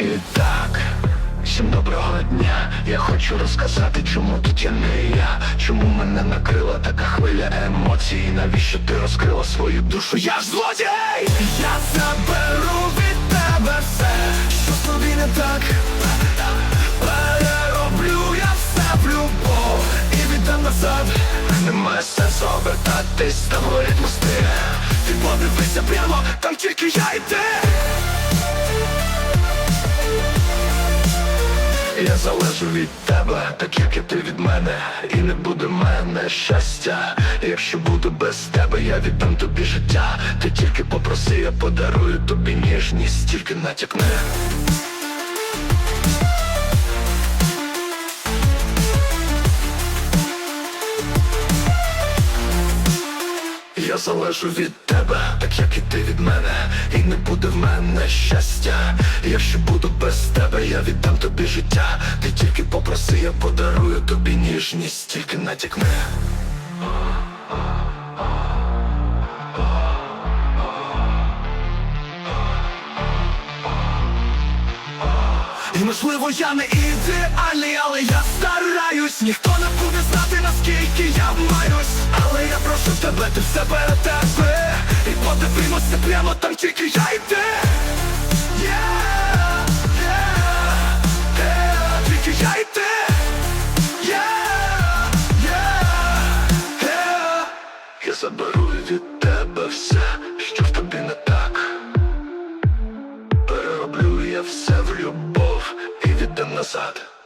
І так, всім доброго дня. Я хочу розказати, чому тут я не я, чому мене накрила така хвиля емоцій. Навіщо ти розкрила свою душу? Я ж злодій! Я заберу Сенсу обертатись, там горять мости. Ти подивися прямо, там тільки я і ти. Я залежу від тебе, так як і ти від мене, і не буде мене щастя. Якщо буду без тебе, я віддам тобі життя. Ти тільки попроси, я подарую тобі ніжність, тільки натякни. Я залежу від тебе, так як і ти від мене, і не буде в мене щастя. Якщо буду без тебе, я віддам тобі життя. Ти тільки попроси, я подарую тобі ніжність, тільки натякни. І можливо я не ідеальний, але я стараюсь Ніхто не буде тільки я вмаюсь, але я прошу тебе, ти все тебе І подивимося прямо там, тільки я і ти. Yeah, yeah, я заберу від тебе все, що в тобі не так. Перероблю я все в любов і віддам назад.